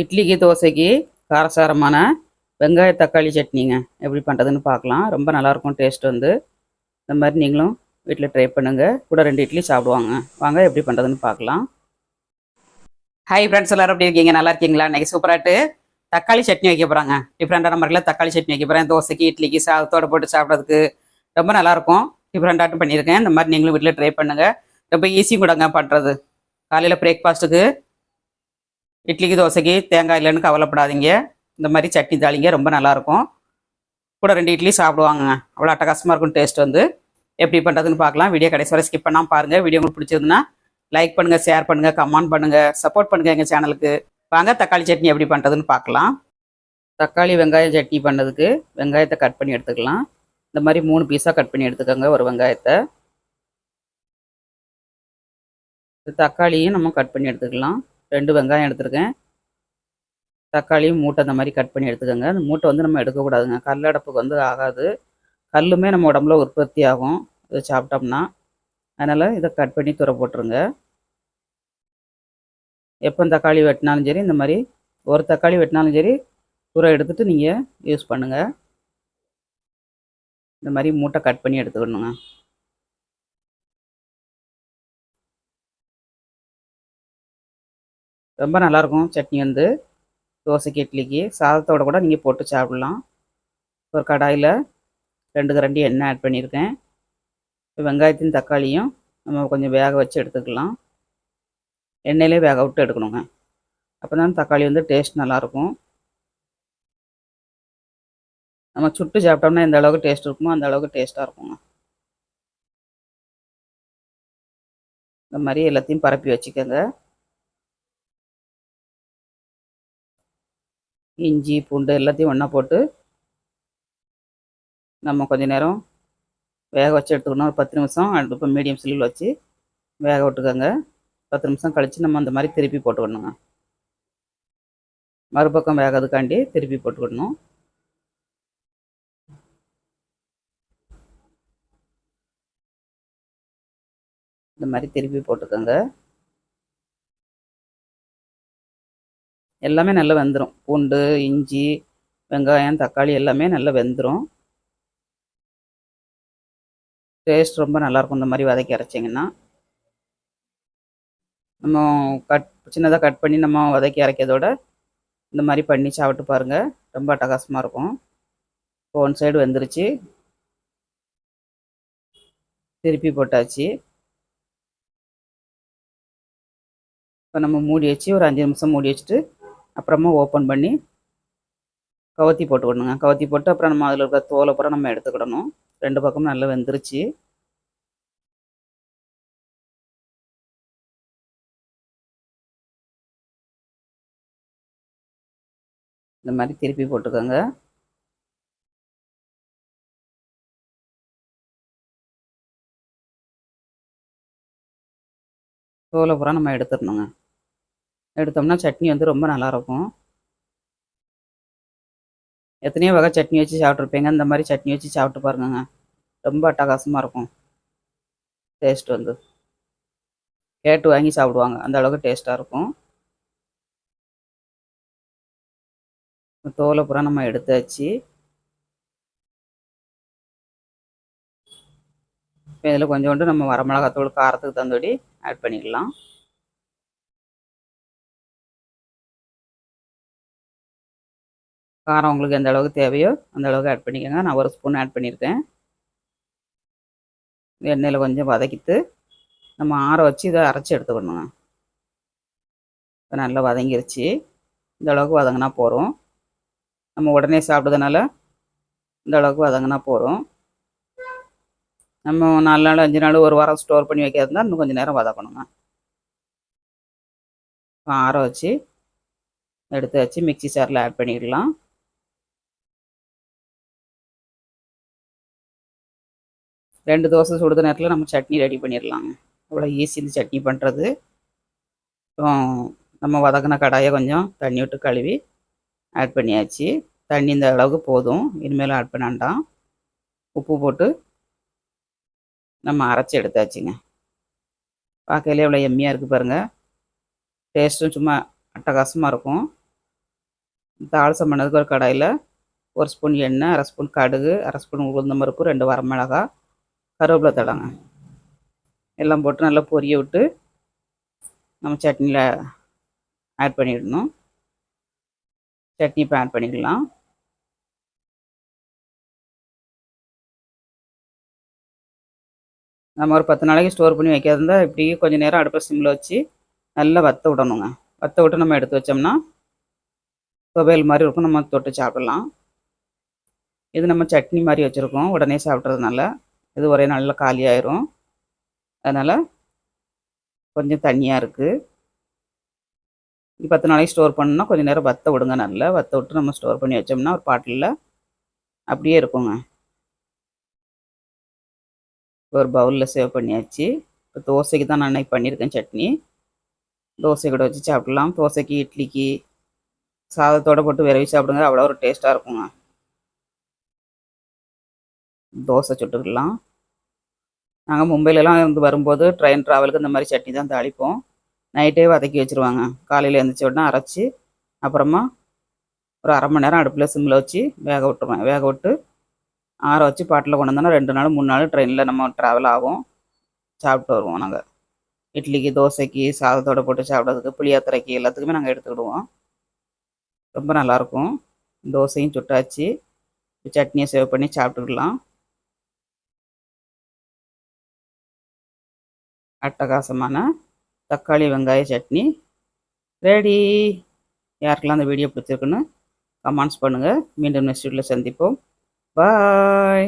இட்லிக்கு தோசைக்கு காரசாரமான வெங்காய தக்காளி சட்னிங்க. எப்படி பண்ணுறதுன்னு பார்க்கலாம். ரொம்ப நல்லாயிருக்கும் டேஸ்ட் வந்து. இந்த மாதிரி நீங்களும் வீட்டில் ட்ரை பண்ணுங்கள் கூட ரெண்டு இட்லி சாப்பிடுவாங்க. வாங்க எப்படி பண்ணுறதுன்னு பார்க்கலாம். ஹாய் ஃப்ரெண்ட்ஸ் எல்லோரும் எப்படி இருக்கீங்க? நல்லா இருக்கீங்களா? இன்றைக்கி சூப்பராட்டு தக்காளி சட்னி வைக்க போகிறாங்க டிஃப்ரெண்டான முறையில் தக்காளி சட்னி வைக்க போகிறேன் தோசைக்கு இட்லிக்கு சாதத்தோட போட்டு சாப்பிட்றதுக்கு ரொம்ப நல்லாயிருக்கும். டிஃப்ரெண்டாட்டும் பண்ணியிருக்கேன். இந்த மாதிரி நீங்களும் வீட்டில் ட்ரை பண்ணுங்கள் ரொம்ப ஈஸி கூடங்க பண்ணுறது காலையில் பிரேக்ஃபாஸ்ட்டுக்கு இட்லிக்கு தோசைக்கு தேங்காய் இல்லைன்னு கவலைப்படாதீங்க. இந்த மாதிரி சட்னி தாளிங்க ரொம்ப நல்லாயிருக்கும். கூட ரெண்டு இட்லி சாப்பிடுவாங்க அவ்வளோ அட்டகாசமாக இருக்கும் டேஸ்ட் வந்து. எப்படி பண்ணுறதுன்னு பார்க்கலாம். வீடியோ கடைசி வரை ஸ்கிப் பண்ணாமல் பாருங்கள் வீடியோ உங்களுக்கு பிடிச்சிருந்துன்னா லைக் பண்ணுங்கள் ஷேர் பண்ணுங்கள் கமெண்ட் பண்ணுங்கள் சப்போர்ட் பண்ணுங்கள் எங்கள் சேனலுக்கு வாங்க தக்காளி சட்னி எப்படி பண்ணுறதுன்னு பார்க்கலாம். தக்காளி வெங்காயம் சட்னி பண்ணதுக்கு வெங்காயத்தை கட் பண்ணி எடுத்துக்கலாம். இந்த மாதிரி மூணு பீஸாக கட் பண்ணி எடுத்துக்கோங்க ஒரு வெங்காயத்தை. தக்காளியும் நம்ம கட் பண்ணி எடுத்துக்கலாம். ரெண்டு வெங்காயம் எடுத்துருக்கேன். தக்காளியும் மூட்டை அந்த மாதிரி கட் பண்ணி எடுத்துக்கோங்க. அந்த மூட்டை வந்து நம்ம எடுக்கக்கூடாதுங்க. கல்லடப்புக்கு வந்து ஆகாது. கல்லுமே நம்ம உடம்புல உற்பத்தி ஆகும். இதை சாப்பிட்டோம்னா. அதனால் இதை கட் பண்ணி துறை போட்டுருங்க. எப்போ தக்காளி வெட்டினாலும் சரி இந்த மாதிரி ஒரு தக்காளி வெட்டினாலும் சரி துறை எடுத்துகிட்டு நீங்கள் யூஸ் பண்ணுங்கள் இந்த மாதிரி மூட்டை கட் பண்ணி எடுத்துக்கணுங்க. ரொம்ப நல்லாயிருக்கும் சட்னி வந்து தோசைக்கு இட்லிக்கு. சாதத்தோட கூட நீங்கள் போட்டு சாப்பிட்லாம். ஒரு கடாயில் ரெண்டு கரண்டி எண்ணெய் ஆட் பண்ணியிருக்கேன். வெங்காயத்தையும் தக்காளியும் நம்ம கொஞ்சம் வேக வச்சு எடுத்துக்கலாம். எண்ணெயிலே வேக விட்டு எடுக்கணுங்க. அப்போ தான் தக்காளி வந்து டேஸ்ட் நல்லாயிருக்கும் நம்ம சுட்டு சாப்பிட்டோம்னா எந்த அளவுக்கு டேஸ்ட் இருக்குமோ அந்த அளவுக்கு டேஸ்ட்டாக இருக்குங்க. இந்த மாதிரி எல்லாத்தையும் பரப்பி வச்சுக்கோங்க. இஞ்சி பூண்டு எல்லாத்தையும் ஒன்றா போட்டு நம்ம கொஞ்ச நேரம் வேக வச்சு எடுத்துக்கணும். ஒரு பத்து நிமிஷம். அடுப்பு மீடியம் சில்லில் வச்சு வேக விட்டுக்கோங்க. பத்து நிமிஷம் கழித்து நம்ம அந்த மாதிரி திருப்பி போட்டுக்கணுங்க. மறுபக்கம் வேகிறதுக்காண்டி திருப்பி போட்டுக்கணும். இந்த மாதிரி திருப்பி போட்டுக்கோங்க. எல்லாமே நல்லா வெந்துடும் பூண்டு இஞ்சி வெங்காயம் தக்காளி எல்லாமே நல்லா வெந்துடும் டேஸ்ட் ரொம்ப நல்லாயிருக்கும் இந்த மாதிரி வதக்கி அரைச்சிங்கன்னா. நம்ம கட் சின்னதாக கட் பண்ணி நம்ம வதக்கி அரைக்கிறதோட இந்த மாதிரி பண்ணி சாப்பிட்டு பாருங்கள் ரொம்ப அட்டகாசமாக இருக்கும். இப்போ ஒன் சைடு வெந்துருச்சு. திருப்பி போட்டாச்சு. இப்போ நம்ம மூடி வச்சு ஒரு அஞ்சு நிமிஷம் மூடி வச்சுட்டு அப்புறமா ஓப்பன் பண்ணி கவத்தி போட்டுக்கணுங்க கவத்தி போட்டு அப்புறம் நம்ம அதில் இருக்கிற தோலை அப்புறம் நம்ம எடுத்துக்கிடணும். ரெண்டு பக்கமும் நல்லா வெந்துருச்சு. இந்த மாதிரி திருப்பி போட்டுக்கோங்க. தோலை பூரா நம்ம எடுத்துடணுங்க. எடுத்தோம்னா சட்னி வந்து ரொம்ப நல்லாயிருக்கும். எத்தனையோ வகை சட்னி வச்சு சாப்பிட்ருப்பீங்க இந்த மாதிரி சட்னி வச்சு சாப்பிட்டு பாருங்கங்க. ரொம்ப அட்டகாசமாக இருக்கும். டேஸ்ட் வந்து. கேட்டு வாங்கி சாப்பிடுவாங்க. அந்த அளவுக்கு டேஸ்ட்டாக இருக்கும். தோலை பூரா நம்ம எடுத்தாச்சு. இப்போ இதில் கொஞ்சோண்டு நம்ம வரமிளகாத்தூள் காரத்துக்கு தந்தோடி ஆட் பண்ணிக்கலாம். காரம் உங்களுக்கு எந்த அளவுக்கு தேவையோ அந்த அளவுக்கு ஆட் பண்ணிக்கோங்க. நான் ஒரு ஸ்பூன் ஆட் பண்ணியிருக்கேன். எண்ணெயில் கொஞ்சம் வதக்கிட்டு நம்ம ஆற வச்சு இதை அரைச்சி எடுத்துக்கணுங்க. இப்போ நல்லா வதங்கிருச்சு. இந்த அளவுக்கு வதங்கினா போகிறோம் நம்ம உடனே சாப்பிட்டதுனால இந்த அளவுக்கு வதங்கினா போகிறோம் நம்ம நாலு நாள் அஞ்சு நாள் ஒரு வாரம் ஸ்டோர் பண்ணி வைக்கிறதுனா இன்னும் கொஞ்சம் நேரம் வதக்கணுங்க. ஆற வச்சு எடுத்து வச்சு மிக்சி சாரில் ஆட் பண்ணிடலாம். ரெண்டு தோசை சுடுத நேரத்தில் நம்ம சட்னி ரெடி பண்ணிடலாங்க அவ்வளோ ஈஸி இந்த சட்னி பண்ணுறது நம்ம வதக்கின கடாயை கொஞ்சம் தண்ணி விட்டு கழுவி ஆட் பண்ணியாச்சு. தண்ணி இந்த அளவுக்கு போதும். இனிமேலும் ஆட் பண்ண வேண்டாம். உப்பு போட்டு நம்ம அரைச்சி எடுத்தாச்சுங்க. பார்க்கையிலே இவ்வளோ எம்மியாக இருக்குது பாருங்கள் டேஸ்ட்டும் சும்மா அட்டகாசமாக இருக்கும். தாளசம் பண்ணதுக்கு ஒரு கடாயில் ஒரு ஸ்பூன் எண்ணெய் அரை ஸ்பூன் கடுகு அரை ஸ்பூன் உளுந்தம் பருப்பு ரெண்டு வரமிளகா கருவேப்பிலை தடங்க. எல்லாம் போட்டு நல்லா பொரிய விட்டு நம்ம சட்னியில் ஆட் பண்ணிடணும். சட்னி இப்போ ஆட் பண்ணிக்கலாம் நம்ம ஒரு பத்து நாளைக்கு ஸ்டோர் பண்ணி வைக்காதிருந்தா இப்படி கொஞ்சம் நேரம் அடுப்பை சிம்மில் வச்சு நல்லா வத்த விடணுங்க. வத்த விட்டு நம்ம எடுத்து வச்சோம்னா துவையல் மாதிரி இருக்கும். நம்ம தொட்டு சாப்பிடலாம். இது நம்ம சட்னி மாதிரி வச்சுருக்கோம். உடனே சாப்பிட்றதுனால. இது ஒரே நாளில் காலியாயிரும். அதனால் கொஞ்சம் தண்ணியாக இருக்குது பத்து நாளைக்கு ஸ்டோர் பண்ணால் கொஞ்சம் நேரம் வத்த விடுங்க நல்லா. வத்த விட்டு நம்ம ஸ்டோர் பண்ணி வச்சோம்னா ஒரு பாட்டிலில் அப்படியே இருக்குங்க. ஒரு பவுலில் சேவ் பண்ணியாச்சு. இப்போ தோசைக்கு தான் நான் அன்னைக்கு பண்ணியிருக்கேன் சட்னி. தோசை கூட வச்சு சாப்பிடலாம். தோசைக்கு இட்லிக்கு சாதத்தோடு போட்டு விரவி சாப்பிடுங்க. அவ்வளோ ஒரு டேஸ்ட்டாக இருக்குங்க. தோசை சுட்டுக்கலாம் நாங்கள் மும்பையிலலாம் இருந்து வரும்போது ட்ரெயின் ட்ராவலுக்கு இந்த மாதிரி சட்னி தான் தாளிப்போம். நைட்டே வதக்கி வச்சுருவாங்க. காலையில் எழுந்திரிச்ச உடனே அரைச்சி அப்புறமா ஒரு அரை மணி நேரம் அடுப்பில் சிம்மில் வச்சு வேக விட்டுருவேன். வேக விட்டு ஆற வச்சு பாட்டில் கொண்டு வந்தோன்னா ரெண்டு நாள் மூணு நாள் ட்ரெயினில் நம்ம ட்ராவல் ஆகும். சாப்பிட்டு வருவோம் நாங்கள் இட்லிக்கு தோசைக்கு சாதத்தோடு போட்டு சாப்பிட்றதுக்கு புளியாத்திரைக்கு எல்லாத்துக்குமே நாங்கள் எடுத்துக்கிடுவோம். ரொம்ப நல்லாயிருக்கும் தோசையும் சுட்டாச்சு. சட்னியை சேவ் பண்ணி சாப்பிட்டுக்கலாம். அட்டகாசமான தக்காளி வெங்காய சட்னி. ரெடி யாருக்கெல்லாம் அந்த வீடியோ பிடிச்சிருக்குன்னு கமெண்ட்ஸ் பண்ணுங்கள் மீண்டும் நெக்ஸ்ட் வீட்டில் சந்திப்போம். பாய்